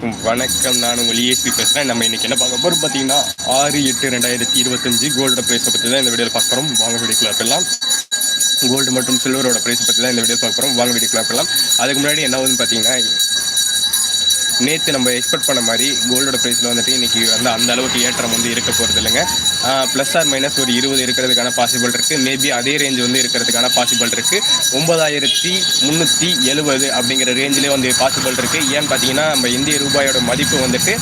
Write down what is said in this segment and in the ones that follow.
வணக்கம் நான் உங்கள் ஏசி பேசுகிறேன் நம்ம இன்னைக்கு என்ன பார்க்க போகிறோம் பார்த்தீங்கன்னா ஆறு எட்டு ரெண்டாயிரத்தி இருபத்தஞ்சு கோல்டோட ப்ரைஸை பற்றி தான் இந்த வீடியோவில் பார்க்குறோம் வாங்க வீடியோக்குள்ள இருக்கலாம் கோல்டு மற்றும் சில்வரோட ப்ரைஸை பற்றி தான் இந்த வீடியோ பார்க்குறோம் வாங்க வீடியோக்குள்ள போகலாம் அதுக்கு முன்னாடி என்ன ஆகுதுன்னு பார்த்தீங்கன்னா நேற்று நம்ம எக்ஸ்பெக்ட் பண்ண மாதிரி கோல்டோட ப்ரைஸில் வந்துட்டு இன்றைக்கி வந்து அந்த அளவுக்கு ஏற்றம் வந்து இருக்க போகிறது இல்லைங்க. ப்ளஸ் ஆர் மைனஸ் ஒரு இருபது இருக்கிறதுக்கான பாசிபிள் இருக்குது மேபி அதே ரேஞ்ச் வந்து இருக்கிறதுக்கான பாசிபிள் இருக்குது ஒன்பதாயிரத்தி முந்நூற்றி எழுபது அப்படிங்கிற ரேஞ்சிலே வந்து பாசிபிள் இருக்குது ஏன்னு பார்த்தீங்கன்னா நம்ம இந்திய ரூபாயோட மதிப்பு வந்துட்டு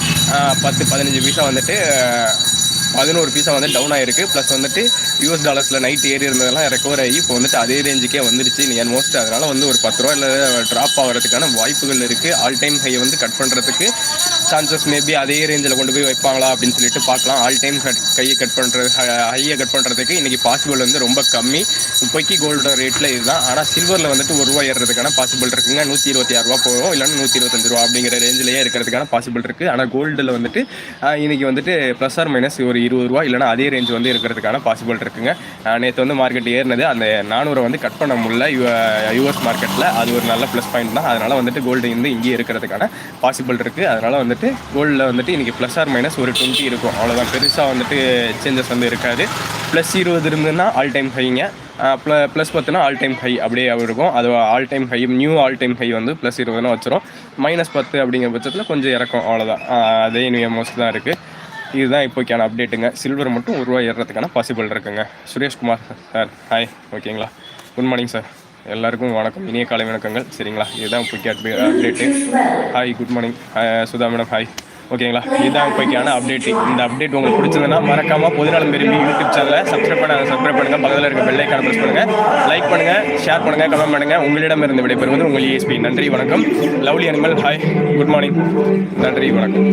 பத்து பதினஞ்சு பைசா வந்துட்டு பதினோரு பீஸாக வந்து டவுன் ஆயிருக்கு. ப்ளஸ் வந்துட்டு யூஎஸ் டாலர்ஸில் நைட் ஏறி இருந்ததெல்லாம் ரெக்கவர் ஆகி இப்போ வந்துட்டு அதே ரேஞ்சுக்கே வந்துருச்சு. என் மோஸ்ட் அதனால் வந்து ஒரு பத்து ரூபா இல்லை ட்ராப் ஆகிறதுக்கான வாய்ப்புகள் இருக்குது ஆல் டைம் ஹை வந்து கட் பண்ணுறதுக்கு சான்சஸ் மேபி அதே ரேஞ்சில் கொண்டு போய் வைப்பாங்களா அப்படின்னு சொல்லிட்டு பார்க்கலாம். ஆல் டைம் கட் கையை கட் பண்ணுறது ஹையை கட் பண்ணுறதுக்கு இன்றைக்கி பாசிபிள் வந்து ரொம்ப கம்மி. இப்போக்கி கோல்டோட ரேட்டில் இதுதான். ஆனால் சில்வரில் வந்துட்டு ஒரு ரூபா ஏறுறதுக்கான பாசிபிள் இருக்குங்க. நூற்றி இருபத்தி ஆறு ரூபா போகும். இல்லைன்னா நூற்றி இருபத்தஞ்சு ரூபா அப்படிங்கிற ரேஞ்சிலேயே இருக்கிறதுக்கான பாசிபிள் இருக்குது ஆனால் கோல்டில் வந்துட்டு இன்றைக்கி இன்னைக்கு வந்துட்டு ப்ளஸ் ஆர் மைனஸ் ஒரு இருபது ரூபா இல்லைன்னா அதே ரேஞ்ச் வந்து இருக்கிறதுக்கான பாசிபிள் இருக்குங்க. நேற்று வந்து மார்க்கெட் ஏறினது. அந்த நானூறை வந்து கட் பண்ண முடியல. யூஎஸ் மார்க்கெட்டில் அது ஒரு நல்ல ப்ளஸ் பாயிண்ட் தான். அதனால் வந்துட்டு கோல்டு வந்து இங்கேயே இருக்கிறதுக்கான பாசிபிள் இருக்குது அதனால் வந்துட்டு கோல்டில் வந்துட்டு இன்றைக்கி ப்ளஸ் ஆர் மைனஸ் ஒரு டுவெண்ட்டி இருக்கும். அவ்வளோதான் பெருசாக வந்துட்டு சேஞ்சஸ் வந்து இருக்காது. ப்ளஸ் இருபது இருந்ததுன்னா ஆல் டைம் ஹைங்க ப்ள ப்ளஸ் பத்துனா ஆல் டைம் ஹை அப்படியே இருக்கும். அது all time high new all time high வந்து ப்ளஸ் இருபதுனா வச்சிரும். மைனஸ் பத்து அப்படிங்கிற பட்சத்தில் கொஞ்சம் இறக்கும். அவ்வளோதான் அதே நியூ மோஸ்ட் தான் இருக்குது இதுதான் இப்போக்கான அப்டேட்டுங்க சில்வர் மட்டும் ஒரு ரூபா ஏறுறதுக்கான பாசிபிள் இருக்குங்க. சுரேஷ்குமார் சார். ஹாய் ஓகேங்களா குட் மார்னிங் சார் எல்லாருக்கும் வணக்கம். இனிய காலை வணக்கங்கள். சரிங்களா? இதுதான் இப்போக்கி update hi good morning Sudha madam hi ஓகேங்களா இதுதான் இப்போக்கான அப்டேட் இந்த அப்டேட் உங்களுக்கு பிடிச்சதுன்னா மறக்காம பொதுநலம் விரும்பி யூடியூப் சேனலை சப்ஸ்கிரைப் பண்ண சப்ஸ்கிரைப் பண்ணுங்க. பக்கத்தில் இருக்க பெல்லைக்கான ப்ரெஸ் பண்ணுங்க. லைக் பண்ணுங்க ஷேர் பண்ணுங்க கமெண்ட் பண்ணுங்க. உங்களிடம் இருந்து விடைபெறுவது உங்கள் இஎஸ்பி நன்றி வணக்கம். Lovely animal hi good morning நன்றி வணக்கம்.